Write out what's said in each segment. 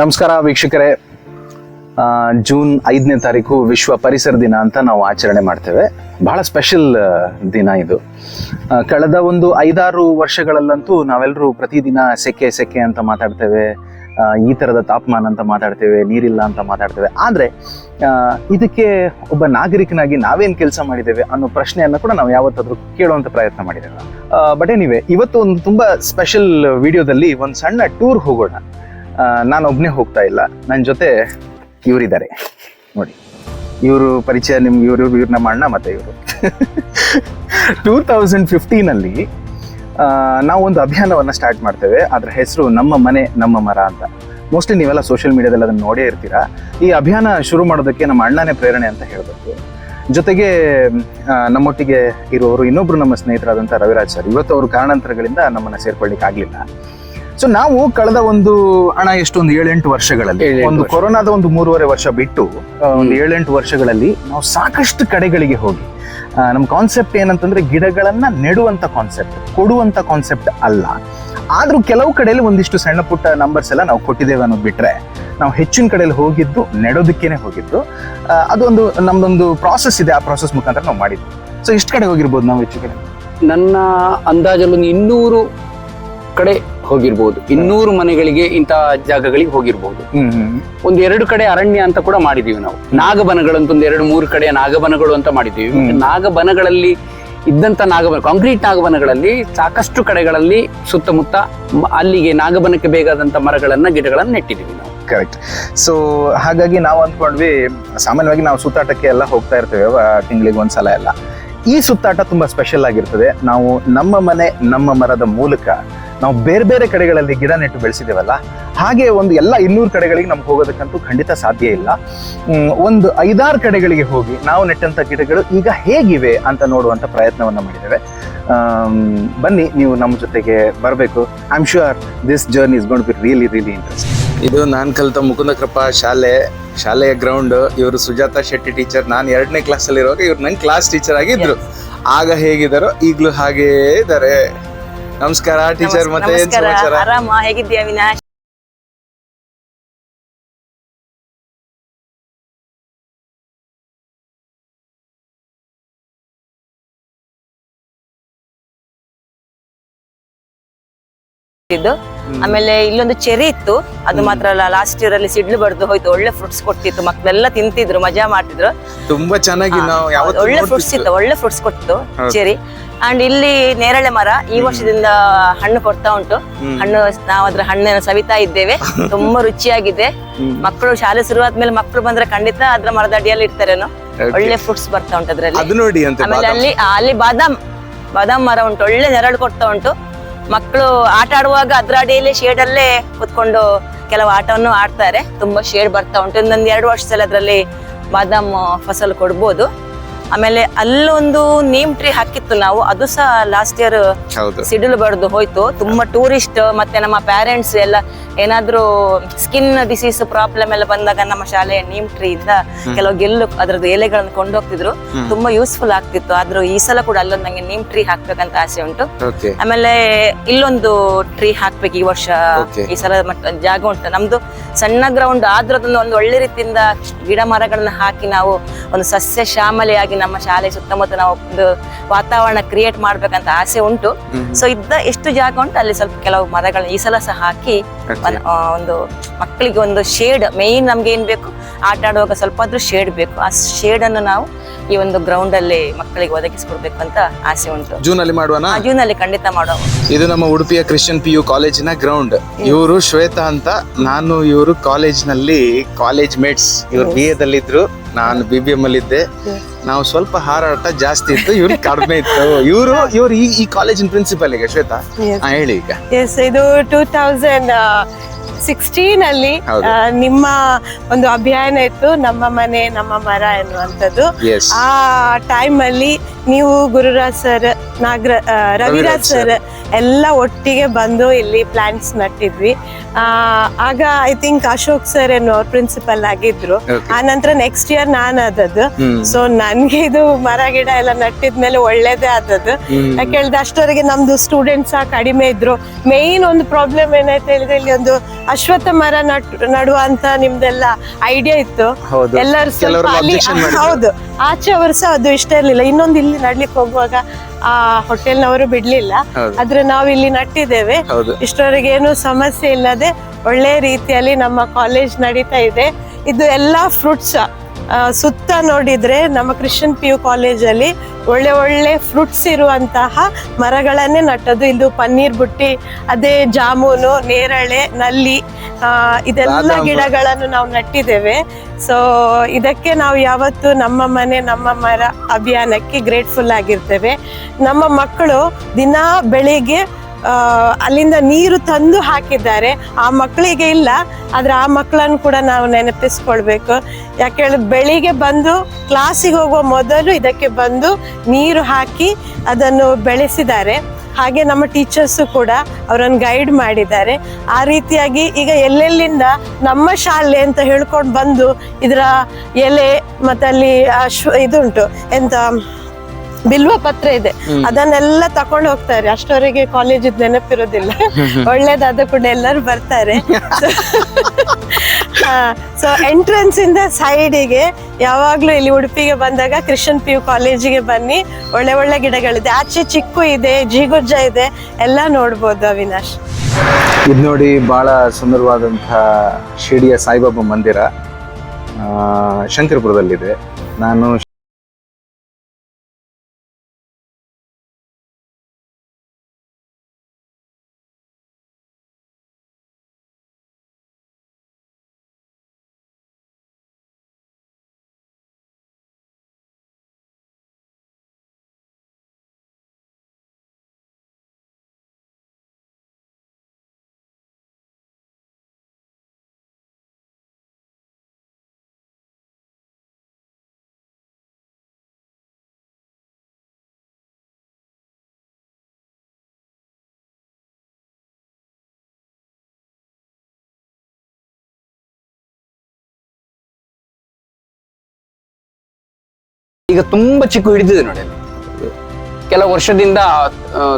ನಮಸ್ಕಾರ ವೀಕ್ಷಕರೇ. ಜೂನ್ ಐದನೇ ತಾರೀಕು ವಿಶ್ವ ಪರಿಸರ ದಿನ ಅಂತ ನಾವು ಆಚರಣೆ ಮಾಡ್ತೇವೆ. ಬಹಳ ಸ್ಪೆಷಲ್ ದಿನ ಇದು. ಕಳೆದ ಒಂದು ಐದಾರು ವರ್ಷಗಳಲ್ಲಂತೂ ನಾವೆಲ್ಲರೂ ಪ್ರತಿದಿನ ಸೆಕೆ ಸೆಕೆ ಅಂತ ಮಾತಾಡ್ತೇವೆ. ಈ ಥರದ ತಾಪಮಾನ ಅಂತ ಮಾತಾಡ್ತೇವೆ, ನೀರಿಲ್ಲ ಅಂತ ಮಾತಾಡ್ತೇವೆ. ಆದರೆ ಇದಕ್ಕೆ ಒಬ್ಬ ನಾಗರಿಕನಾಗಿ ನಾವೇನು ಕೆಲಸ ಮಾಡಿದ್ದೇವೆ ಅನ್ನೋ ಪ್ರಶ್ನೆಯನ್ನು ಕೂಡ ನಾವು ಯಾವತ್ತಾದರೂ ಕೇಳುವಂಥ ಪ್ರಯತ್ನ ಮಾಡಿದ್ದೇವೆ. ಬಟ್ ಏನಿವೆ ಇವತ್ತು ಒಂದು ತುಂಬ ಸ್ಪೆಷಲ್ ವಿಡಿಯೋದಲ್ಲಿ ಒಂದು ಸಣ್ಣ ಟೂರ್ ಹೋಗೋಣ. ಆ, ಒಬ್ಬನೇ ಹೋಗ್ತಾ ಇಲ್ಲ. ನನ್ನ ಜೊತೆ ಇವರಿದ್ದಾರೆ. ನೋಡಿ ಇವರು ಪರಿಚಯ ನಿಮ್ಗೆ ಇವರು ಇವ್ರನ್ನ ಅಣ್ಣ ಮತ್ತೆ ಇವರು? ಟೂ ತೌಸಂಡ್ ಫಿಫ್ಟೀನಲ್ಲಿ ನಾವು ಒಂದು ಅಭಿಯಾನವನ್ನು ಸ್ಟಾರ್ಟ್ ಮಾಡ್ತೇವೆ. ಅದರ ಹೆಸರು ನಮ್ಮ ಮನೆ ನಮ್ಮ ಮರ ಅಂತ. ಮೋಸ್ಟ್ಲಿ ನೀವೆಲ್ಲ ಸೋಷಿಯಲ್ ಮೀಡಿಯಾದಲ್ಲಿ ಅದನ್ನು ನೋಡೇ ಇರ್ತೀರಾ? ಈ ಅಭಿಯಾನ ಶುರು ಮಾಡೋದಕ್ಕೆ ನಮ್ಮ ಅಣ್ಣನೇ ಪ್ರೇರಣೆ ಅಂತ ಹೇಳಬೇಕು. ಜೊತೆಗೆ ನಮ್ಮೊಟ್ಟಿಗೆ ಇರುವವರು ಇನ್ನೊಬ್ಬರು ನಮ್ಮ ಸ್ನೇಹಿತರಾದಂಥ ರವಿರಾಜ್ ಸರ್. ಇವತ್ತು ಅವರು ಕಾರಣಾಂತರಗಳಿಂದ ನಮ್ಮನ್ನು ಸೇರ್ಕೊಳ್ಳಿಕ್ಕೆ ಆಗ್ಲಿಲ್ಲ ಸೊ ನಾವು ಕಳೆದ ಒಂದು ಹಣ ಎಷ್ಟು ಒಂದು ಏಳೆಂಟು ವರ್ಷಗಳಲ್ಲಿ ಒಂದು. ಕೊರೋನಾದ ಒಂದು ಮೂರುವರೆ ವರ್ಷ ಬಿಟ್ಟು ಒಂದು ಏಳೆಂಟು ವರ್ಷಗಳಲ್ಲಿ ನಾವು ಸಾಕಷ್ಟು ಕಡೆಗಳಿಗೆ ಹೋಗಿ. ನಮ್ಮ ಕಾನ್ಸೆಪ್ಟ್ ಏನಂತಂದ್ರೆ ಗಿಡಗಳನ್ನ ನೆಡುವಂತ ಕಾನ್ಸೆಪ್ಟ್ ಕೊಡುವಂತ ಕಾನ್ಸೆಪ್ಟ್ ಅಲ್ಲ. ಆದ್ರೂ ಕೆಲವು ಕಡೆಯಲ್ಲಿ ಒಂದಿಷ್ಟು ಸಣ್ಣ ಪುಟ್ಟ ನಂಬರ್ಸ್ ಎಲ್ಲ ನಾವು ಕೊಟ್ಟಿದ್ದೇವೆ ಅನ್ನೋದು ಬಿಟ್ರೆ ನಾವು ಹೆಚ್ಚಿನ ಕಡೆಯಲ್ಲಿ ಹೋಗಿದ್ದು ನೆಡೋದಕ್ಕೇನೆ ಹೋಗಿದ್ದು. ಅದೊಂದು ನಮ್ದೊಂದು ಪ್ರಾಸೆಸ್ ಇದೆ ಆ ಪ್ರಾಸೆಸ್ ಮುಖಾಂತರ ನಾವು ಮಾಡಿದ್ವಿ ಸೊ ಇಷ್ಟು ಕಡೆ ಹೋಗಿರ್ಬೋದು ನಾವು ಹೆಚ್ಚು ಕಡೆ? ನನ್ನ ಅಂದಾಜಲ್ಲಿ ಒಂದು ಇನ್ನೂರು ಕಡೆ ಹೋಗಿರ್ಬೋದು. ಇನ್ನೂರು ಮನೆಗಳಿಗೆ ಇಂತಹ ಜಾಗಗಳಿಗೆ ಹೋಗಿರ್ಬೋದು. ಒಂದ್ ಎರಡು ಕಡೆ ಅರಣ್ಯ ಅಂತ ಕೂಡ ಮಾಡಿದೀವಿ ನಾವು. ನಾಗಬನಗಳು ಅಂತ ಒಂದ್ ಎರಡು ಮೂರು ಕಡೆ ನಾಗಬನಗಳು ಅಂತ ಮಾಡಿದೀವಿ. ನಾಗಬನಗಳಲ್ಲಿ ಇದ್ದಂತ ನಾಗಬನ ಕಾಂಕ್ರೀಟ್ ನಾಗಬನಗಳಲ್ಲಿ ಸಾಕಷ್ಟು ಕಡೆಗಳಲ್ಲಿ ಸುತ್ತಮುತ್ತ ಅಲ್ಲಿಗೆ ನಾಗಬನಕ್ಕೆ ಬೇಕಾದಂತ ಮರಗಳನ್ನ ಗಿಡಗಳನ್ನ ನೆಟ್ಟಿದೀವಿ ನಾವು. ಕರೆಕ್ಟ್ ಸೊ ಹಾಗಾಗಿ ನಾವು ಅಂದ್ಕೊಂಡ್ವಿ ಸಾಮಾನ್ಯವಾಗಿ ನಾವು ಸುತ್ತಾಟಕ್ಕೆ ಎಲ್ಲ ಹೋಗ್ತಾ ಇರ್ತೇವೆ ತಿಂಗಳಿಗೆ ಒಂದ್ಸಲ ಎಲ್ಲ. ಈ ಸುತ್ತಾಟ ತುಂಬಾ ಸ್ಪೆಷಲ್ ಆಗಿರ್ತದೆ. ನಾವು ನಮ್ಮ ಮನೆ ನಮ್ಮ ಮರದ ಮೂಲಕ ನಾವು ಬೇರೆ ಬೇರೆ ಕಡೆಗಳಲ್ಲಿ ಗಿಡ ನೆಟ್ಟು ಬೆಳೆಸಿದೇವಲ್ಲ ಹಾಗೆ ಒಂದು ಎಲ್ಲ ಇನ್ನೂರು ಕಡೆಗಳಿಗೆ ನಮ್ಗೆ ಹೋಗೋದಕ್ಕಂತೂ ಖಂಡಿತ ಸಾಧ್ಯ ಇಲ್ಲ. ಒಂದು ಐದಾರು ಕಡೆಗಳಿಗೆ ಹೋಗಿ ನಾವು ನೆಟ್ಟಂತ ಗಿಡಗಳು ಈಗ ಹೇಗಿವೆ ಅಂತ ನೋಡುವಂಥ ಪ್ರಯತ್ನವನ್ನ ಮಾಡಿದ್ದೇವೆ. ಬನ್ನಿ ನೀವು ನಮ್ಮ ಜೊತೆಗೆ ಬರಬೇಕು. I am sure this journey is gonna be really really interesting ಇದು ನಾನು ಕಲಿತ ಮುಕುಂದಕೃಪ ಶಾಲೆ ಶಾಲೆಯ ಗ್ರೌಂಡ್ ಇವರು ಸುಜಾತ ಶೆಟ್ಟಿ ಟೀಚರ್ ನಾನು ಎರಡನೇ ಕ್ಲಾಸ್ ಅಲ್ಲಿ ಇರುವಾಗ ಇವ್ರು ನಂಗೆ ಕ್ಲಾಸ್ ಟೀಚರ್ ಆಗಿದ್ರು. ಆಗ ಹೇಗಿದ್ದಾರೋ ಈಗಲೂ ಹಾಗೇ ಇದ್ದಾರೆ. ನಮಸ್ಕಾರ ಟೀಚರ್ ಮತ್ತೆ ಏನ್ ನಮಸ್ಕಾರ. ಸಮಾಚಾರ? ಆರಾಮ ಹೇಗಿದ್ದೀಯಾ ವಿನಾಶ್ ಇದ್ದು ಆಮೇಲೆ ಇಲ್ಲೊಂದು ಚೆರಿ ಇತ್ತು. ಅದು ಮಾತ್ರ ಅಲ್ಲ ಲಾಸ್ಟ್ ಇಯರ್ ಅಲ್ಲಿ ಸಿಡ್ಲು ಬಡ್ದು ಹೋಯ್ತು. ಒಳ್ಳೆ ಫ್ರೂಟ್ಸ್ ಕೊಡ್ತಿತ್ತು ಮಕ್ಕಳೆಲ್ಲ ತಿಂತಿದ್ರು ಮಜಾ ಮಾಡ್ತಿದ್ರು. ತುಂಬಾ ಚೆನ್ನಾಗಿ ಒಳ್ಳೆ ಫ್ರೂಟ್ಸ್. ಇತ್ತು ಒಳ್ಳೆ ಫ್ರೂಟ್ಸ್ ಕೊಟ್ಟಿತ್ತು. ಚೆರಿ. ಅಂಡ್ ಇಲ್ಲಿ ನೇರಳೆ ಮರ ಈ ವರ್ಷದಿಂದ ಹಣ್ಣು ಕೊಡ್ತಾ ಉಂಟು. ಹಣ್ಣು ನಾವು ಅದ್ರ ಹಣ್ಣನ್ನು ಸವಿತಾ ಇದ್ದೇವೆ. ತುಂಬಾ ರುಚಿಯಾಗಿದೆ. ಮಕ್ಕಳು ಶಾಲೆ ಶುರುವಾದ್ಮೇಲೆ ಮಕ್ಕಳು ಬಂದ್ರೆ ಖಂಡಿತ ಅದ್ರ ಮರದ ಅಡಿಯಲ್ಲಿ ಇರ್ತಾರೇನೋ. ಒಳ್ಳೆ ಫ್ರೂಟ್ಸ್ ಬರ್ತಾ ಉಂಟು ಅದ್ರಲ್ಲಿ. ಆಮೇಲೆ ಅಲ್ಲಿ ಅಲ್ಲಿ ಬಾದಾಮ್ ಬಾದಾಮ್ ಮರ ಉಂಟು. ಒಳ್ಳೆ ನೆರಳು ಕೊಡ್ತಾ ಉಂಟು. ಮಕ್ಕಳು ಆಟ ಆಡುವಾಗ ಅದ್ರ ಅಡಿಯಲ್ಲಿ ಶೇಡ್ ಅಲ್ಲೇ ಕುತ್ಕೊಂಡು ಕೆಲವು ಆಟವನ್ನು ಆಡ್ತಾರೆ. ತುಂಬಾ ಶೇಡ್ ಬರ್ತಾ ಉಂಟು. ಇನ್ನೊಂದ್ ಎರಡು ವರ್ಷದಲ್ಲಿ ಅದರಲ್ಲಿ ಬಾದಾಮ್ ಫಸಲು ಕೊಡ್ಬೋದು. ಆಮೇಲೆ ಅಲ್ಲೊಂದು ನೇಮ್ ಟ್ರೀ ಹಾಕಿತ್ತು ನಾವು ಅದು ಸಹ ಲಾಸ್ಟ್ ಇಯರ್ ಸಿಡಿಲ್ ಬಡ್ದು ಹೋಯ್ತು. ತುಂಬಾ ಟೂರಿಸ್ಟ್ ಮತ್ತೆ ನಮ್ಮ ಪೇರೆಂಟ್ಸ್ ಎಲ್ಲ ಏನಾದ್ರೂ ಸ್ಕಿನ್ ಡಿಸೀಸ್ ಪ್ರಾಬ್ಲಮ್ ಎಲ್ಲ ಬಂದಾಗ ನಮ್ಮ ಶಾಲೆಯ ನೀಮ್ ಟ್ರೀ ಇಂದ ಕೆಲವು ಗೆಲ್ಲು ಅದ್ರದ್ದು ಎಲೆಗಳನ್ನು ಕೊಂಡೋಗ್ತಿದ್ರು. ತುಂಬಾ ಯೂಸ್ಫುಲ್ ಆಗ್ತಿತ್ತು. ಆದ್ರೂ ಈ ಸಲ ಕೂಡ ಅಲ್ಲೊಂದು ನಂಗೆ ನೀಮ್ ಟ್ರೀ ಹಾಕ್ಬೇಕಂತ ಆಸೆ ಉಂಟು. ಆಮೇಲೆ ಇಲ್ಲೊಂದು ಟ್ರೀ ಹಾಕ್ಬೇಕು ಈ ವರ್ಷ. ಈ ಸಲ ಜಾಗ ಉಂಟು. ನಮ್ದು ಸಣ್ಣ ಗ್ರೌಂಡ್ ಆದ್ರೂ ಅದನ್ನ ಒಂದು ಒಳ್ಳೆ ರೀತಿಯಿಂದ ಗಿಡ ಮರಗಳನ್ನ ಹಾಕಿ ನಾವು ಒಂದು ಸಸ್ಯ ಶ್ಯಾಮಲೆಯಾಗಿ ನಮ್ಮ ಶಾಲೆ ಸುತ್ತಮುತ್ತ ನಾವು ಒಂದು ವಾತಾವರಣ ಕ್ರಿಯೇಟ್ ಮಾಡ್ಬೇಕಂತ ಆಸೆ ಉಂಟು. ಸೊ ಇದ್ದ ಎಷ್ಟು ಜಾಗ ಉಂಟು ಅಲ್ಲಿ ಸ್ವಲ್ಪ ಕೆಲವು ಮರಗಳನ್ನ ಈ ಸಲ ಸಹ ಹಾಕಿ ಒಂದ್- ಮಕ್ಕಳಿಗೆ ಒಂದು ಶೇಡ್ ಮೇನ್ ನಮ್ಗೆ ಏನ್ ಬೇಕು? ಆಟ ಆಡುವಾಗ ಸ್ವಲ್ಪ ಆದ್ರೂ ಶೇಡ್ ಬೇಕು. ಆ ಶೇಡ್ ಅನ್ನು ನಾವು ಈ ಒಂದು ಗ್ರೌಂಡ್ ಅಲ್ಲಿ ಮಕ್ಕಳಿಗೆ ಒದಗಿಸ್ಕೊಡ್ಬೇಕು ಅಂತ ಆಸೆ ಉಂಟು. ಜೂನ್ ಅಲ್ಲಿ ಮಾಡುವನ? ಜೂನ್ ಅಲ್ಲಿ ಖಂಡಿತ ಮಾಡೋ ಇದು ನಮ್ಮ ಉಡುಪಿಯ ಕ್ರಿಶ್ಚಿಯನ್ ಪಿ ಯು ಕಾಲೇಜಿನ ಗ್ರೌಂಡ್ ಇವರು ಶ್ವೇತಾ ಅಂತ ನಾನು ಇವರು ಕಾಲೇಜ್ನಲ್ಲಿ ಕಾಲೇಜ್ ಮೇಟ್ಸ್ ಇವರು ಬಿ ಎದಲ್ಲಿದ್ರು ನಾನು ಬಿ ಬಿ ಎಂ ಅಲ್ಲಿ ಇದ್ದೆ ನಾವು ಸ್ವಲ್ಪ ಹಾರಾಟ ಜಾಸ್ತಿ ಇತ್ತು ಇವ್ರಿಗೆ ಕಡಿಮೆ ಇತ್ತು. ಇವರು ಇವ್ರು ಈ ಈ ಕಾಲೇಜಿನ ಪ್ರಿನ್ಸಿಪಲ್ ಈಗ ಶ್ವೇತಾ? ಹೇಳಿ ಈಗ. ಎಸ್ ಇದು ಟೂ ತೌಸಂಡ್ ಸಿಕ್ಸ್ಟೀನ್ ಅಲ್ಲಿ ನಿಮ್ಮ ಒಂದು ಅಭಿಯಾನ ಇತ್ತು ನಮ್ಮ ಮನೆ ನಮ್ಮ ಮರ ಎನ್ನುವಂಥದ್ದು. ಆ ಟೈಮ್ ಅಲ್ಲಿ ನೀವು ಗುರುರಾಜ್ ಸರ್ ನಾಗರ ರವಿರಾಜ್ ಸರ್. ಎಲ್ಲ ಒಟ್ಟಿಗೆ ಬಂದು ಇಲ್ಲಿ ಪ್ಲಾಂಟ್ಸ್ ನಟ್ಟಿದ್ವಿ. ಆಗ ಐ ಥಿಂಕ್ ಅಶೋಕ್ ಸರ್ ಎನ್ನುವರು ಪ್ರಿನ್ಸಿಪಲ್ ಆಗಿದ್ರು. ಆ ನಂತರ ನೆಕ್ಸ್ಟ್ ಇಯರ್ ನಾನು ಆದದ್ದು. ಸೊ ನನ್ಗೆ ಇದು ಮರ ಗಿಡ ಎಲ್ಲ ನಟ್ಟಿದ್ಮೇಲೆ ಒಳ್ಳೇದೇ ಆದದ್ದು. ಯಾಕೆ ಹೇಳಿದ್ರೆ ಅಷ್ಟವರೆಗೆ ನಮ್ದು ಸ್ಟೂಡೆಂಟ್ಸ್ ಕಡಿಮೆ ಇದ್ರು. ಮೇನ್ ಒಂದು ಪ್ರಾಬ್ಲಮ್ ಏನಾಯ್ತು ಹೇಳಿದ್ರೆ ಇಲ್ಲಿ ಒಂದು ಅಶ್ವತ್ಥ ಮರ ನಟ್ ನಡುವಂತ ನಿಮ್ದೆಲ್ಲ ಐಡಿಯಾ ಇತ್ತು. ಹೌದು. ಎಲ್ಲರೂ ಸ್ವಲ್ಪ ಕೆಲವರು ಅಲ್ಲಿ objection ಮಾಡಿದ್ರು. ಹೌದು. ಆಚೆ ಅವರು ಸಹ ಅದು ಇಷ್ಟ ಇರ್ಲಿಲ್ಲ. ಇನ್ನೊಂದು ಇಲ್ಲಿ ನಡ್ಲಿಕ್ಕೆ ಹೋಗುವಾಗ ಆ ಹೋಟೆಲ್ನವರು ಬಿಡ್ಲಿಲ್ಲ. ಹೌದು. ಆದ್ರೆ ನಾವು ಇಲ್ಲಿ ನಟ್ಟಿದ್ದೇವೆ. ಹೌದು. ಇಷ್ಟವರೆಗೆ ಏನು ಸಮಸ್ಯೆ ಇಲ್ಲದೆ ಒಳ್ಳೆ ರೀತಿಯಲ್ಲಿ ನಮ್ಮ ಕಾಲೇಜ್ ನಡೀತಾ ಇದೆ. ಇದು ಎಲ್ಲಾ ಫ್ರೂಟ್ಸ್ ಸುತ್ತ ನೋಡಿದ್ರೆ ನಮ್ಮ ಕ್ರಿಶ್ಚಿಯನ್ ಪಿ ಯು ಕಾಲೇಜಲ್ಲಿ ಒಳ್ಳೆ ಒಳ್ಳೆ ಫ್ರೂಟ್ಸ್ ಇರುವಂತಹ ಮರಗಳನ್ನೇ ನಟ್ಟದು ಇದು ಪನ್ನೀರ್ ಬುಟ್ಟಿ ಅದೇ ಜಾಮೂನು ನೇರಳೆ ನಲ್ಲಿ ಇದೆಲ್ಲ ಗಿಡಗಳನ್ನು ನಾವು ನಟ್ಟಿದ್ದೇವೆ. ಸೊ ಇದಕ್ಕೆ ನಾವು ಯಾವತ್ತು ನಮ್ಮ ಮನೆ ನಮ್ಮ ಮರ ಅಭಿಯಾನಕ್ಕೆ ಗ್ರೇಟ್ಫುಲ್ ಆಗಿರ್ತೇವೆ. ನಮ್ಮ ಮಕ್ಕಳು ದಿನಾ ಬೆಳಿಗ್ಗೆ ಅಲ್ಲಿಂದ ನೀರು ತಂದು ಹಾಕಿದ್ದಾರೆ. ಆ ಮಕ್ಕಳಿಗೆ ಇಲ್ಲ, ಆದ್ರೆ ಆ ಮಕ್ಕಳನ್ನು ಕೂಡ ನಾವು ನೆನಪಿಸ್ಕೊಳ್ಬೇಕು. ಯಾಕೆ ಬೆಳಿಗ್ಗೆ ಬಂದು ಕ್ಲಾಸಿಗೆ ಹೋಗುವ ಮೊದಲು ಇದಕ್ಕೆ ಬಂದು ನೀರು ಹಾಕಿ ಅದನ್ನು ಬೆಳೆಸಿದ್ದಾರೆ. ಹಾಗೆ ನಮ್ಮ ಟೀಚರ್ಸು ಕೂಡ ಅವರನ್ನು ಗೈಡ್ ಮಾಡಿದ್ದಾರೆ. ಆ ರೀತಿಯಾಗಿ ಈಗ ಎಲ್ಲೆಲ್ಲಿಂದ ನಮ್ಮ ಶಾಲೆ ಅಂತ ಹೇಳ್ಕೊಂಡು ಬಂದು ಇದರ ಎಲೆ ಮತ್ತಲ್ಲಿ ಅಶ್ವ ಇದುಂಟು ಎಂತ ಬಿಲ್ವ ಪತ್ರ ಇದೆ. ಅದನ್ನೆಲ್ಲ ತಕೊಂಡು ಹೋಗ್ತಾರೆ. ಅಷ್ಟವರೆಗೆ ಕಾಲೇಜ್ ನೆನಪಿರೋದಿಲ್ಲ. ಒಳ್ಳೇದಾದ ಕೂಡ ಎಲ್ಲರೂ ಬರ್ತಾರೆ. ಸೊ ಎಂಟ್ರೆನ್ಸ್ ಇಂದ ಸೈಡಿಗೆ ಯಾವಾಗ್ಲೂ ಇಲ್ಲಿ ಉಡುಪಿಗೆ ಬಂದಾಗ ಕ್ರಿಶ್ಚಿಯನ್ ಪಿ ಯು ಕಾಲೇಜಿಗೆ ಬನ್ನಿ. ಒಳ್ಳೆ ಒಳ್ಳೆ ಗಿಡಗಳಿದೆ. ಆಚೆ ಚಿಕ್ಕು ಇದೆ ಜಿಗುಜ್ಜ ಇದೆ. ಎಲ್ಲ ನೋಡ್ಬೋದು ಅವಿನಾಶ್. ಇದು ನೋಡಿ ಬಹಳ ಸುಂದರವಾದಂತಹ ಶಿರ್ಡಿಯ ಸಾಯಿಬಾಬಾ ಮಂದಿರ. ಆ, ಶಂಕರಪುರದಲ್ಲಿದೆ. ನಾನು ಈಗ ತುಂಬಾ ಚಿಕ್ಕು ಹಿಡಿದಿದೆ ನೋಡಿ. ಕೆಲವು ವರ್ಷದಿಂದ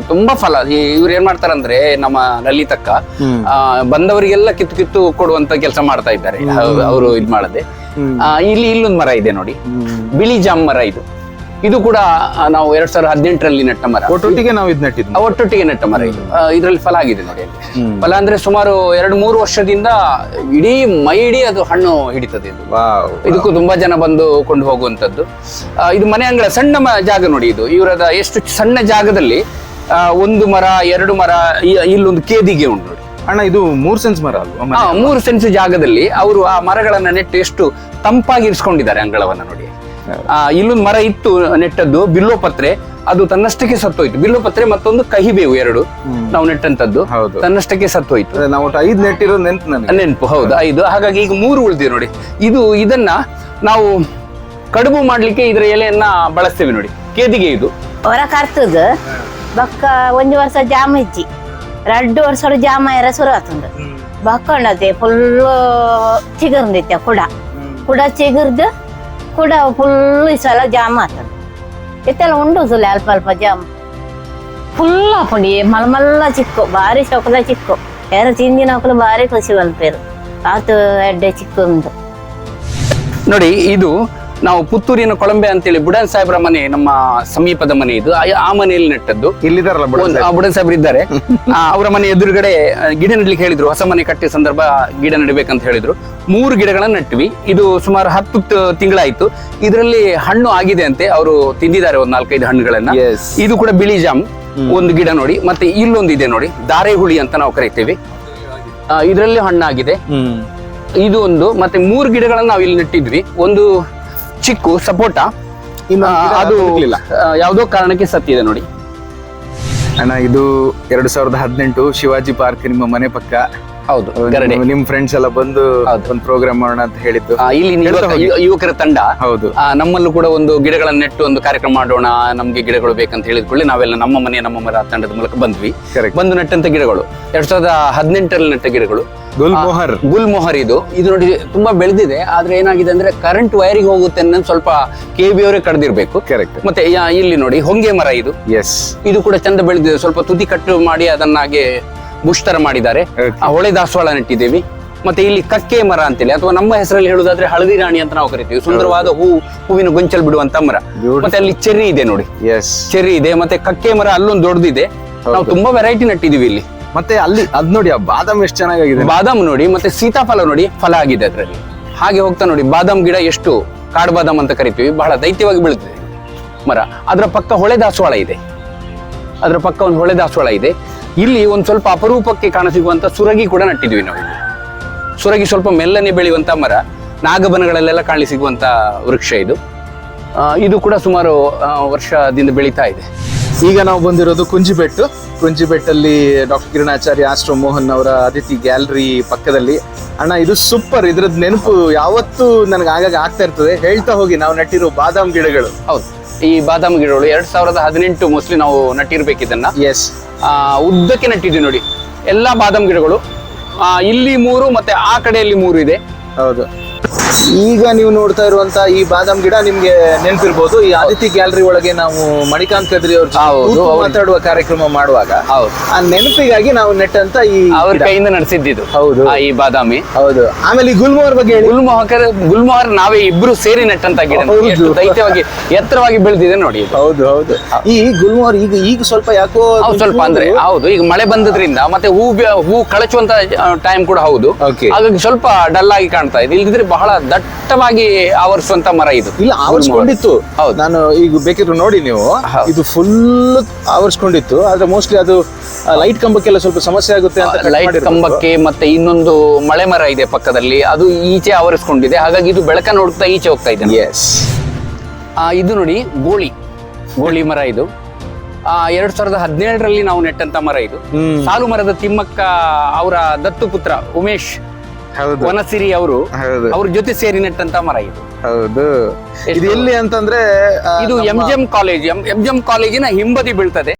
ತುಂಬಾ ಫಲ ಇವ್ರು ಏನ್ ಮಾಡ್ತಾರಂದ್ರೆ ನಮ್ಮ ಲಲಿತಕ್ಕ ಆ, ಬಂದವರಿಗೆಲ್ಲ ಕಿತ್ತು ಕಿತ್ತು ಕೊಡುವಂತ ಕೆಲಸ ಮಾಡ್ತಾ ಇದ್ದಾರೆ. ಅವರು ಇದ್ ಮಾಡದೆ. ಇಲ್ಲಿ ಇಲ್ಲೊಂದು ಮರ ಇದೆ ನೋಡಿ. ಬಿಳಿ ಜಾಮ್ ಮರ ಇದು. ಇದು ಕೂಡ ನಾವು ಎರಡ್ ಸಾವಿರದ ಹದಿನೆಂಟರಲ್ಲಿ ನೆಟ್ಟ ಮರ. ಒಟ್ಟೊಟ್ಟಿಗೆ ನಾವು ಇದ್ ನೆಟ್ಟಿದ್ದು ಒಟ್ಟೊಟ್ಟಿಗೆ ನೆಟ್ಟ ಮರ ಇದು. ಇದರಲ್ಲಿ ಫಲ ಆಗಿದೆ ನೋಡಿ ಫಲ ಅಂದ್ರೆ ಸುಮಾರು ಎರಡು ಮೂರು ವರ್ಷದಿಂದ ಇಡೀ ಮೈ ಇಡೀ ಅದು ಹಣ್ಣು ಹಿಡಿತದೆ ಇದು. ಇದಕ್ಕೂ ತುಂಬಾ ಜನ ಬಂದು ಕೊಂಡು ಹೋಗುವಂತದ್ದು ಇದು ಮನೆ ಅಂಗಳ ಸಣ್ಣ ಜಾಗ ನೋಡಿ ಇದು. ಇವರದ ಎಷ್ಟು ಸಣ್ಣ ಜಾಗದಲ್ಲಿ ಒಂದು ಮರ ಎರಡು ಮರ ಇಲ್ಲೊಂದು ಕೇದಿಗೆ ಉಂಟು ನೋಡಿ. ಅಣ್ಣ ಇದು ಮೂರ್ ಸೆನ್ಸ್ ಮರ ಮೂರು ಸೆನ್ಸ್ ಜಾಗದಲ್ಲಿ ಅವರು ಆ ಮರಗಳನ್ನ ನೆಟ್ಟು ಎಷ್ಟು ತಂಪಾಗಿ ಇರಿಸ್ಕೊಂಡಿದ್ದಾರೆ ಅಂಗಳವನ್ನ ನೋಡಿ. ಇಲ್ಲೊಂದು ಮರ ಇತ್ತು ನೆಟ್ಟದ್ದು ಬಿಲ್ಲೋಪತ್ರೆ ಅದು ತನ್ನಷ್ಟಕ್ಕೆ ಸತ್ತೋಯ್ತು. ಬಿಲ್ಲೋಪತ್ರೆ ಮತ್ತೊಂದು ಕಹಿಬೇವು ಎರಡು. ನಾವು ನೆಟ್ಟಂತದ್ದು ಹೌದು. ತನ್ನಷ್ಟಕ್ಕೆ ಸತ್ತೋಯ್ತು. ನಾವು ಐದು ನೆಟ್ಟಿರೋ ನೆನ್ಪು ನೆನಪು ಹೌದು ಐದು. ಹಾಗಾಗಿ ಈಗ ಮೂರು ಉಳಿದಿವೆ ನೋಡಿ. ಇದು ಇದನ್ನ ನಾವು ಕಡುಬು ಮಾಡ್ಲಿಕ್ಕೆ ಇದರ ಎಲೆಯನ್ನ ಬಳಸ್ತೇವೆ ನೋಡಿ. ಕೇದಿಗೆ ಇದು. ಹೊರ ಕರ್ತದ ಬಕ್ಕ ಒಂದು ವರ್ಷ ಜಾಮ ಇಜ್ಜಿ. ರಡ್ಡು ವರ್ಷ ಜಾಮ ಎರ ಸುರು ಆತುಂಡು ಫುಲ್ಲು ಉಂಡತೆ ಫುಲ್ ಚಿಗುರ್ದಿತ್ತೆ ಕುಡ. ಕುಡ ಚಿಗುರ್ದು ಕುಡ ಫುಲ್ ಈ ಸಲ ಜಾಮ್ ಆತುಂಡು ಇತ್ತೆಲ್ಲ ಉಂಡು ಸುಲೆ ಅಲ್ಪ ಅಲ್ಪ ಜಾಮ್ ಫುಲ್ ಹಾಕೊಂಡಿ ಮಲ್ಮಲ್ಲ ಚಿಕ್ಕು ಭಾರಿ ಚೊಕಲ ಚಿಕ್ಕು ಯಾರು ತಿಂದಿನ ಹಾಕಲು ಭಾರಿ ಖುಷಿ ಬಲ್ಪೇರು ಆತು ಎಡ್ಡೆ ಚಿಕ್ಕು ಉಂಟು ನೋಡಿ ಇದು ನಾವು ಪುತ್ತೂರಿನ ಕೊಳಂಬೆ ಅಂತೇಳಿ ಬುಡನ್ ಸಾಹೇಬ್ರ ಮನೆ ನಮ್ಮ ಸಮೀಪದ ಮನೆ ಇದು. ಆ- ಆ ಮನೆಯಲ್ಲಿ ನೆಟ್ಟದ್ದು. ಇಲ್ಲಿದಾರಲ್ಲ ಒಂದು- ಆ ಬುಡನ್ ಸಾಹೇಬ್ರು ಇದ್ದಾರೆ. ಆ, ಅವರ ಮನೆ ಎದುರುಗಡೆ ಆ, ಗಿಡ ನೆಡ್ಲಿಕ್ಕೆ ಹೇಳಿದ್ರು. ಹೊಸ ಮನೆ ಕಟ್ಟಿದ ಸಂದರ್ಭ ಗಿಡ ನೆಡಬೇಕಂತ ಹೇಳಿದ್ರು. ಮೂರು ಗಿಡಗಳನ್ನ ನೆಟ್ವಿ ಇದು ಸುಮಾರು ಹತ್ತು ತಿಂಗಳಾಯ್ತು. ಇದರಲ್ಲಿ ಹಣ್ಣು ಆಗಿದೆ ಅಂತೆ. ಅವರು ತಿಂದಿದ್ದಾರೆ ಒಂದು ನಾಲ್ಕೈದು ಹಣ್ಣುಗಳನ್ನ. ಇದು ಕೂಡ ಬಿಳಿ ಜಾಮ್. ಒಂದು ಗಿಡ ನೋಡಿ. ಮತ್ತೆ ಇಲ್ಲೊಂದು ಇದೆ ನೋಡಿ. ದಾರೆ ಹುಳಿ ಅಂತ ನಾವು ಕರಿತೇವೆ. ಇದರಲ್ಲಿ ಹಣ್ಣಾಗಿದೆ. ಇದು ಒಂದು. ಮತ್ತೆ ಮೂರು ಗಿಡಗಳನ್ನ ನಾವು ಇಲ್ಲಿ ನೆಟ್ಟಿದ್ವಿ. ಒಂದು ಚಿಕ್ಕು ಸಪೋಟ. ಅದು ಯಾವುದೋ ಕಾರಣಕ್ಕೆ ಸತ್ತಿದೆ ನೋಡಿ. ಅಣ್ಣ ಇದು ಎರಡು ಸಾವಿರದ ಹದಿನೆಂಟು ಶಿವಾಜಿ ಪಾರ್ಕ್ ನಿಮ್ಮ ಮನೆ ಪಕ್ಕ. ಹೌದು ಗರಡೆ. ನಿಮ್ ಫ್ರೆಂಡ್ಸ್ ಎಲ್ಲ ಬಂದು. ಒಂದು ಪ್ರೋಗ್ರಾಮ್ ಮಾಡೋಣ ಅಂತ ಹೇಳಿದ್ದು. ಇಲ್ಲಿ ಯುವಕರ ತಂಡ. ಹೌದು. ನಮ್ಮಲ್ಲೂ ಕೂಡ ಒಂದು ಗಿಡಗಳನ್ನ ನೆಟ್ಟು ಒಂದು ಕಾರ್ಯಕ್ರಮ ಮಾಡೋಣ ನಮ್ಗೆ ಗಿಡಗಳು ಬೇಕಂತ ಹೇಳಿದ್ಕೊಳ್ಳಿ ನಾವೆಲ್ಲ ನಮ್ಮ ಮನೆ ನಮ್ಮ ಮರ ತಂಡದ ಮೂಲಕ ಬಂದ್ವಿ. ಬಂದು ನೆಟ್ಟಂತ ಗಿಡಗಳು. ಎರಡ್ ಸಾವಿರದ ಹದಿನೆಂಟರಲ್ಲಿ ನೆಟ್ಟ ಗಿಡಗಳು. ಗುಲ್ಮೋಹರ್ ಗುಲ್ ಮೊಹರ್ ಇದು. ಇದು ನೋಡಿ ತುಂಬಾ ಬೆಳೆದಿದೆ. ಆದ್ರೆ ಏನಾಗಿದೆ ಅಂದ್ರೆ ಕರೆಂಟ್ ವೈರಿಗೆ ಹೋಗುತ್ತೆ ಅನ್ನೋದು ಸ್ವಲ್ಪ ಕೆ ಬಿ ಅವರೇ ಕಡ್ದಿರ್ಬೇಕು. ಕರೆಕ್ಟ್ ಮತ್ತೆ ಇಲ್ಲಿ ನೋಡಿ ಹೊಂಗೆ ಮರ ಇದು. ಎಸ್ ಇದು ಕೂಡ ಚಂದ ಬೆಳೆದಿದೆ. ಸ್ವಲ್ಪ ತುದಿ ಕಟ್ಟು ಮಾಡಿ ಅದನ್ನಾಗೆ ಬುಷ್ ತರ ಮಾಡಿದ್ದಾರೆ ಆ ಹೊಳೆ ದಾಸವಾಳ ನೆಟ್ಟಿದ್ದೇವೆ ಮತ್ತೆ ಇಲ್ಲಿ ಕಕ್ಕೆ ಮರ ಅಂತೇಳಿ ಅಥವಾ ನಮ್ಮ ಹೆಸರಲ್ಲಿ ಹೇಳುದಾದ್ರೆ ಹಳದಿ ರಾಣಿ ಅಂತ ನಾವು ಕರಿತೀವಿ. ಸುಂದರವಾದ ಹೂ ಹೂವಿನ ಗೊಂಚಲ್ ಬಿಡುವಂತ ಮರ. ಮತ್ತೆ ಅಲ್ಲಿ ಚೆರ್ರಿ ಇದೆ ನೋಡಿ. ಎಸ್ ಚೆರ್ರಿ ಇದೆ ಮತ್ತೆ ಕಕ್ಕೆ ಮರ ಅಲ್ಲೊಂದು ದೊಡ್ಡದಿದೆ. ನಾವು ತುಂಬಾ ವೆರೈಟಿ ನಟ್ಟಿದೀವಿ ಇಲ್ಲಿ. ಮತ್ತೆ ಅಲ್ಲಿ ಅದ್ ನೋಡಿ ಆ ಬಾದಾಮ್ ಎಷ್ಟು ಚೆನ್ನಾಗಿದೆ ಬಾದಾಮ್ ನೋಡಿ ಮತ್ತೆ ಸೀತಾಫಲ ನೋಡಿ ಫಲ ಆಗಿದೆ ಅದರಲ್ಲಿ. ಹಾಗೆ ಹೋಗ್ತಾ ನೋಡಿ ಬಾದಾಮ್ ಗಿಡ ಎಷ್ಟು ಕಾಡು ಬಾದಾಮ್ ಅಂತ ಕರಿತೀವಿ ಬಹಳ ದೈತ್ಯವಾಗಿ ಬೀಳುತ್ತದೆ ಮರ. ಅದರ ಪಕ್ಕ ಹೊಳೆ ದಾಸವಾಳ ಇದೆ. ಅದರ ಪಕ್ಕ ಒಂದು ಹೊಳೆ ದಾಸವಾಳ ಇದೆ. ಇಲ್ಲಿ ಒಂದು ಸ್ವಲ್ಪ ಅಪರೂಪಕ್ಕೆ ಕಾಣಸಿಗುವಂತ ಸುರಗಿ ಕೂಡ ನಟ್ಟಿದ್ವಿ ನಾವು ಇಲ್ಲಿ. ಸುರಗಿ ಸ್ವಲ್ಪ ಮೆಲ್ಲನೆ ಬೆಳೆಯುವಂತ ಮರ, ನಾಗಬನಗಳಲ್ಲೆಲ್ಲ ಕಾಣಲಿ ಸಿಗುವಂತ ವೃಕ್ಷ ಇದು. ಇದು ಕೂಡ ಸುಮಾರು ವರ್ಷದಿಂದ ಬೆಳೀತಾ ಇದೆ. ಈಗ ನಾವು ಬಂದಿರೋದು ಕುಂಜಿಬೆಟ್ಟು. ಕುಂಜಿಬೆಟ್ಟಲ್ಲಿ ಡಾಕ್ಟರ್ ಕಿರಣಾಚಾರ್ಯ ಆಸ್ಟ್ರೋ ಮೋಹನ್ ಅವರ ಅತಿಥಿ ಗ್ಯಾಲರಿ ಪಕ್ಕದಲ್ಲಿ. ಅಣ್ಣ ಇದು ಸೂಪರ್. ಇದ್ರದ್ದು ನೆನಪು ಯಾವತ್ತೂ ನನಗೆ ಆಗಾಗ ಆಗ್ತಾ ಇರ್ತದೆ. ಹೇಳ್ತಾ ಹೋಗಿ ನಾವು ನಟ್ಟಿರೋ ಬಾದಾಮ್ ಗಿಡಗಳು. ಹೌದು. ಈ ಬಾದಾಮ್ ಗಿಡಗಳು ಎರಡ್ ಸಾವಿರದ ಹದಿನೆಂಟು ಮೋಸ್ಟ್ಲಿ ನಾವು ನಟ್ಟಿರ್ಬೇಕು ಇದನ್ನ ಎಸ್ ಉದ್ದಕ್ಕೆ ನಟ್ಟಿದ್ವಿ ನೋಡಿ. ಎಲ್ಲಾ ಬಾದಾಮ್ ಗಿಡಗಳು ಇಲ್ಲಿ ಮೂರು ಮತ್ತೆ ಆ ಕಡೆಯಲ್ಲಿ ಮೂರು ಇದೆ. ಹೌದು. ಈಗ ನೀವು ನೋಡ್ತಾ ಇರುವಂತ ಈ ಬಾದಾಮ್ ಗಿಡ ನಿಮ್ಗೆ ನೆನಪಿರ್ಬೋದು ಈ ಅತಿಥಿ ಗ್ಯಾಲರಿ ಒಳಗೆ ನಾವು ಮಣಿಕಾಂತ್ ಕದ್ರಿ ಅವ್ರ. ಮಾತಾಡುವ ಕಾರ್ಯಕ್ರಮ ಮಾಡುವಾಗ ಹೌದು ಆ ನೆನಪಿಗಾಗಿ ನಾವು ನೆಟ್ಟಂತ ಈ ಅವ್ರ. ಕೈಯಿಂದ ನಡೆಸಿದ್ದು ಹೌದು. ಈ ಬಾದಾಮಿ ಹೌದು ಆಮೇಲೆ ಈ ಗುಲ್ಮೋಹರ್ ಬಗ್ಗೆ ಗುಲ್ಮೋಹರ್ ಗುಲ್ಮೋಹರ್ ನಾವೇ ಇಬ್ರು ಸೇರಿ ನೆಟ್ಟಂತ ಗಿಡ. ದೈತ್ಯವಾಗಿ ಎತ್ತರವಾಗಿ ಬೆಳೆದಿದೆ ನೋಡಿ ಹೌದು ಹೌದು ಈ ಗುಲ್ಮೋಹರ್ ಈಗ ಈಗ ಸ್ವಲ್ಪ ಯಾಕೋ ಸ್ವಲ್ಪ ಅಂದ್ರೆ ಹೌದು ಈಗ ಮಳೆ ಬಂದದ್ರಿಂದ ಮತ್ತೆ ಹೂ ಹೂ ಕಳಚುವಂತ ಟೈಮ್ ಕೂಡ ಹೌದು. ಹಾಗಾಗಿ ಸ್ವಲ್ಪ ಡಲ್ ಆಗಿ ಕಾಣ್ತಾ ಇದೆ ಇಲ್ದಿದ್ರೆ ಬಹಳ ದಟ್ಟವಾಗಿ ಆವರಿಸುವಂತ ಮರ ಇದು. ಇಲ್ಲ ಆವರಿಸ್ಕೊಂಡಿತ್ತು. ಹೌದು. ನಾನು ಈಗ ಬೇಕಿದ್ರು ನೋಡಿ ನೀವು. ಇದು ಫುಲ್ ಆವರಿಸ್ಕೊಂಡಿತ್ತು. ಆದ್ರೆ ಮೋಸ್ಟ್ಲಿ ಅದು ಲೈಟ್ ಕಂಬಕ್ಕೆಲ್ಲ ಸ್ವಲ್ಪ ಸಮಸ್ಯೆ ಆಗುತ್ತೆ ಅಂತ ಲೈಟ್ ಕಂಬಕ್ಕೆ ಮತ್ತೆ ಇನ್ನೊಂದು ಮಳೆ ಮರ ಇದೆ ಪಕ್ಕದಲ್ಲಿ. ಅದು ಈಚೆ ಆವರಿಸ್ಕೊಂಡಿದೆ. ಹಾಗಾಗಿ ಇದು ಬೆಳಕ ನೋಡ್ತಾ ಈಚೆ ಹೋಗ್ತಾ ಇದೆ. ಎಸ್ ಆ, ಇದು ನೋಡಿ ಗೋಳಿ. ಗೋಳಿ ಮರ ಇದು. ಎರಡ್ ಸಾವಿರದ ಹದಿನೇಳರಲ್ಲಿ ನಾವು ನೆಟ್ಟಂತ ಮರ ಇದು. ಸಾಲು ಮರದ ತಿಮ್ಮಕ್ಕ ಅವರ ದತ್ತು ಪುತ್ರ ಉಮೇಶ್ ಹೌದು. ವನಸಿರಿ ಅವರು ಹೌದು. ಅವ್ರ ಜೊತೆ ಸೇರಿ ನೆಟ್ಟಂತ ಮರ ಇದು. ಹೌದು. ಇದು ಎಲ್ಲಿ ಅಂತಂದ್ರೆ ಇದು M G M college M G M ಕಾಲೇಜಿನ ಹಿಂಬದಿ ಬೀಳ್ತದೆ.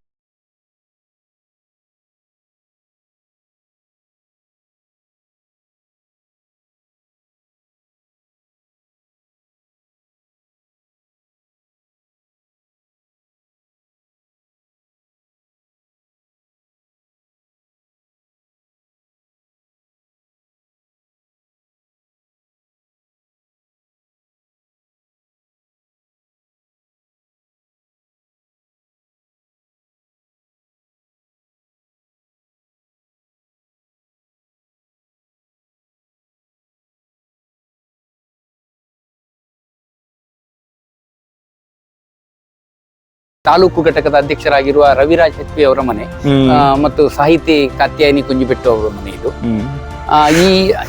ತಾಲೂಕು ಘಟಕದ ಅಧ್ಯಕ್ಷರಾಗಿರುವ ರವಿರಾಜ್ ಹೆಚ್ ಪಿ ಅವರ ಮನೆ ಆ, ಮತ್ತು ಸಾಹಿತಿ ಕಾತ್ಯಾಯಿನಿ ಕುಂಜಿಬೆಟ್ಟು ಅವರ ಮನೆ ಇದು. ಈ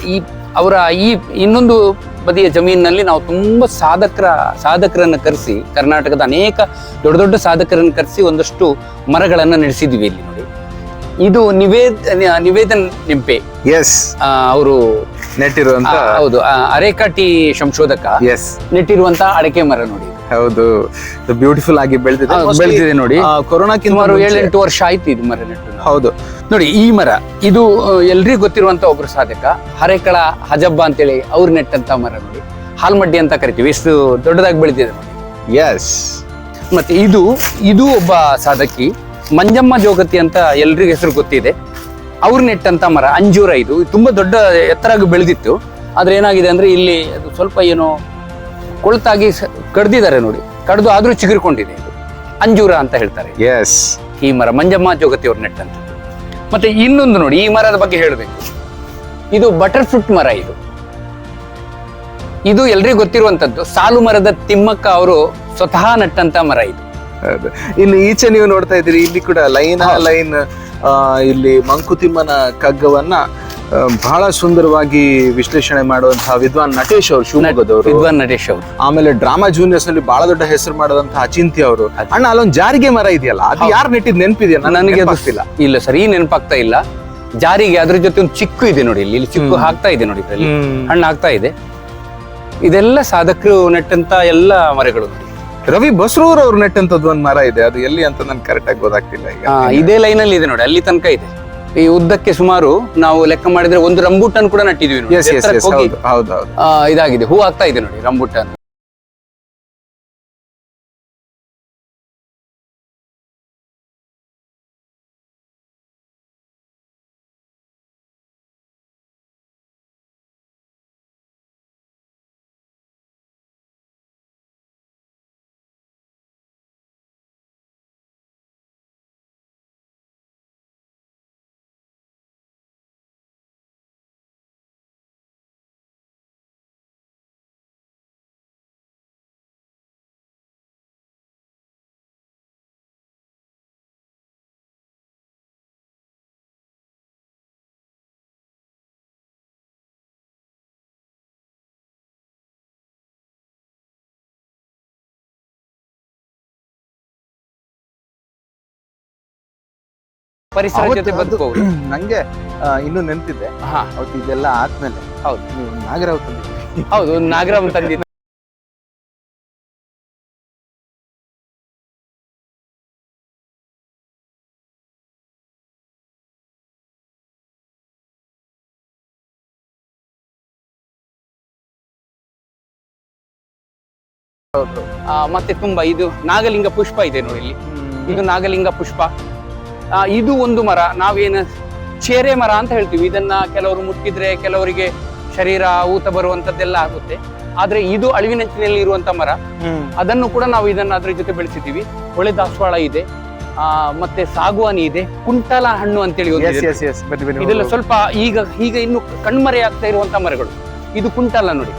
ಈ ಅವರ ಈ ಇನ್ನೊಂದು ಬದಿಯ ಜಮೀನಿನಲ್ಲಿ ನಾವು ತುಂಬಾ ಸಾಧಕರ ಸಾಧಕರನ್ನ ಕರೆಸಿ ಕರ್ನಾಟಕದ ಅನೇಕ ದೊಡ್ಡ ದೊಡ್ಡ ಸಾಧಕರನ್ನು ಕರೆಸಿ ಒಂದಷ್ಟು ಮರಗಳನ್ನು ನಡೆಸಿದ್ವಿ ಇಲ್ಲಿ ನೋಡಿ. ಇದು ನಿವೇದ ನಿವೇದನ್ ನಿಂಪೆ. ಎಸ್ ಅವರು ನೆಟ್ಟಿರುವಂತ ಹೌದು ಅರೇಕಾಟಿ ಸಂಶೋಧಕ. ಎಸ್ ನೆಟ್ಟಿರುವಂತಹ ಅಡಕೆ ಮರ ನೋಡಿ. ಹೌದು ಬ್ಯೂಟಿಫುಲ್ ಆಗಿ ಬೆಳೆದಿದೆ. ಹೌದು, ನೋಡಿ. ಕೊರೋನಾಕ್ಕಿಂತ ಸುಮಾರು ಮುಂಚೆ- ಏಳೆಂಟು ವರ್ಷ ಆಯ್ತು ಇದು ಮರ ನೆಟ್ಟು. ಹೌದು. ನೋಡಿ ಈ ಮರ ಇದು ಎಲ್ರಿಗೂ ಗೊತ್ತಿರುವಂತ ಒಬ್ರು ಸಾಧಕ. ಹರೇಕಳ ಹಜಬ್ಬ ಅಂತೇಳಿ ಅವ್ರು ನೆಟ್ಟಂತ ಮರ ನೋಡಿ. ಹಾಲ್ಮಡ್ಡಿ ಅಂತ ಕರಿತೀವಿ. ಎಷ್ಟು ದೊಡ್ಡದಾಗಿ ಬೆಳೆದಿದೆ ನೋಡಿ. ಎಸ್ ಮತ್ತೆ ಇದು ಇದು ಒಬ್ಬ ಸಾಧಕಿ. ಮಂಜಮ್ಮ ಜೋಗತಿ ಅಂತ ಎಲ್ರಿಗೂ ಹೆಸರು ಗೊತ್ತಿದೆ. ಅವ್ರು ನೆಟ್ಟಂತ ಮರ ಅಂಜೂರ ಇದು. ತುಂಬಾ ದೊಡ್ಡ ಎತ್ತರಾಗಿ ಬೆಳೆದಿತ್ತು. ಆದ್ರೆ ಏನಾಗಿದೆ ಅಂದ್ರೆ ಇಲ್ಲಿ ಸ್ವಲ್ಪ ಏನೋ ಕೊಳ್ತಾಗಿ ಕಡ್ದಿದ್ದಾರೆ ನೋಡಿ. ಕಡ್ದು ಆದ್ರೂ ಚಿಗುರ್ಕೊಂಡಿದೆ ಇದು. ಅಂಜೂರ ಅಂತ ಹೇಳ್ತಾರೆ. ಎಸ್ ಈ ಮರ ಮಂಜಮ್ಮ ಜೋಗತಿ ಅವ್ರು ನೆಟ್ಟಂತ. ಮತ್ತೆ ಇನ್ನೊಂದು ನೋಡಿ ಈ ಮರದ ಬಗ್ಗೆ ಹೇಳಬೇಕು. ಇದು ಬಟರ್ ಫ್ರೂಟ್ ಮರ ಇದು. ಇದು ಎಲ್ರಿಗೂ ಗೊತ್ತಿರುವಂತದ್ದು ಸಾಲು ಮರದ ತಿಮ್ಮಕ್ಕ ಅವರು ಸ್ವತಃ ನಟ್ಟಂತ ಮರ ಇದು. ಇನ್ನು ಈಚೆ ನೀವು ನೋಡ್ತಾ ಇದ್ದೀರಿ ಇಲ್ಲಿ ಕೂಡ ಲೈನ್ ಲೈನ್ ಇಲ್ಲಿ ಮಂಕುತಿಮ್ಮನ ಕಗ್ಗವನ್ನ ಬಹಳ ಸುಂದರವಾಗಿ ವಿಶ್ಲೇಷಣೆ ಮಾಡುವಂತಹ ವಿದ್ವಾನ್ ನಟೇಶ್ ಅವರು ಶಿವಮೊಗ್ಗದವರು. ವಿದ್ವಾನ್ ನಟೇಶ್ ಅವರು. ಆಮೇಲೆ ಡ್ರಾಮಾ ಜೂನಿಯರ್ಸ್ನಲ್ಲಿ ಬಹಳ ದೊಡ್ಡ ಹೆಸರು ಮಾಡುವಂತಹ ಅಚಿಂತ್ಯ ಅವರು. ಅಣ್ಣ ಅಲ್ಲೊಂದು ಜಾರಿಗೆ ಮರ ಇದೆಯಲ್ಲ ಅದು ಯಾರು ನೆಟ್ಟಿದ್ ನೆನಪಿದೆಯಾ? ನನಗೆ ಗೊತ್ತಿಲ್ಲ ಇಲ್ಲ ಸರಿ ಈ ನೆನಪಾಗ್ತಾ ಇಲ್ಲ. ಜಾರಿಗೆ ಅದ್ರ ಜೊತೆ ಒಂದು ಚಿಕ್ಕು ಇದೆ ನೋಡಿ ಇಲ್ಲಿ. ಇಲ್ಲಿ ಚಿಕ್ಕು ಹಾಕ್ತಾ ಇದೆ ನೋಡಿ ಇದರಲ್ಲಿ. ಹಣ್ಣು ಹಾಕ್ತಾ ಇದೆ. ಇದೆಲ್ಲ ಸಾಧಕರು ನೆಟ್ಟಂತ ಎಲ್ಲ ಮರಗಳು ರವಿ ಬಸ್ರೂರ್ ಅವ್ರು ನೆಟ್ಟಂತದ್ದು ಒಂದು ಮರ ಇದೆ ಅದು ಎಲ್ಲಿ ಅಂತ ನನ್ಗೆ ಕರೆಕ್ಟ್ ಆಗಿ ಗೊತ್ತಾಗ್ತಿಲ್ಲ ಈಗ. ಇದೇ ಲೈನ್ ಅಲ್ಲಿ ಇದೆ ನೋಡಿ ಅಲ್ಲಿ ತನಕ ಇದೆ. ಈ ಉದ್ದಕ್ಕೆ ಸುಮಾರು ನಾವು ಲೆಕ್ಕ ಮಾಡಿದ್ರೆ ಒಂದು ರಂಬೂಟನ್ ಕೂಡ ನಟ್ಟಿದ್ವಿ ನೋಡಿ. ಎಸ್ ಎಸ್ ಎತ್ತರಕ್ಕೆ ಹೋಗಿ ಹೌದು ಹೌದು ಹೌದು. ಆ, ಇದಾಗಿದೆ. ಹೂ ಆಗ್ತಾ ಇದೆ ನೋಡಿ ರಂಬೂಟನ್ ಪರಿಸರ ಜೊತೆ ಬದುಕುವವರು ನಂಗೆ ಇನ್ನು ನೆನ್ತಿದ್ದೆ ನೆನ್ಪಿದೆ ಅವತ್ತು ಇದೆಲ್ಲ ಆದ್ಮೇಲೆ. ಹೌದು. ನೀವು ನಾಗರಾವ್ ತಂದಿದ್ರಿ ಹೌದು ನಾಗರಾವ್ ತಂದಿದ್ದೆ ಮತ್ತೆ ತುಂಬಾ ಇದು ನಾಗಲಿಂಗ ಪುಷ್ಪ ಇದೆ ನೋಡಿ ಇಲ್ಲಿ. ಇದು ನಾಗಲಿಂಗ ಪುಷ್ಪ. ಇದು ಒಂದು ಮರ. ನಾವೇನು ಚೇರೆ ಮರ ಅಂತ ಹೇಳ್ತೀವಿ. ಇದನ್ನ ಕೆಲವರು ಮುಟ್ಟಿದ್ರೆ ಕೆಲವರಿಗೆ ಶರೀರ ಊತ ಬರುವಂತದ್ದೆಲ್ಲ ಆಗುತ್ತೆ. ಆದ್ರೆ ಇದು ಅಳಿವಿನಂಚಿನಲ್ಲಿ ಇರುವಂತ ಮರ. ಅದನ್ನು ಕೂಡ ನಾವು ಇದನ್ನ ಅದ್ರ ಜೊತೆ ಬೆಳೆಸಿದೀವಿ ಒಳ್ಳೆ ದಾಸವಾಳ ಇದೆ. ಆ, ಮತ್ತೆ ಸಾಗುವಾನಿ ಇದೆ. ಕುಂಟಲ ಹಣ್ಣು ಅಂತೇಳಿ ಹೇಳಿ ಬನ್ನಿ ಬನ್ನಿ ಇದೆಲ್ಲ ಸ್ವಲ್ಪ ಈಗ ಈಗ ಇನ್ನು ಕಣ್ಮರೆ ಆಗ್ತಾ ಇರುವಂತ ಮರಗಳು. ಇದು ಕುಂಟಲ ನೋಡಿ.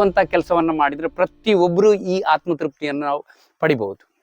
ಅಂತ ಕೆಲಸವನ್ನ ಮಾಡಿದ್ರೆ ಪ್ರತಿಯೊಬ್ಬರೂ ಈ ಆತ್ಮತೃಪ್ತಿಯನ್ನು ನಾವು ಪಡಿಬಹುದು.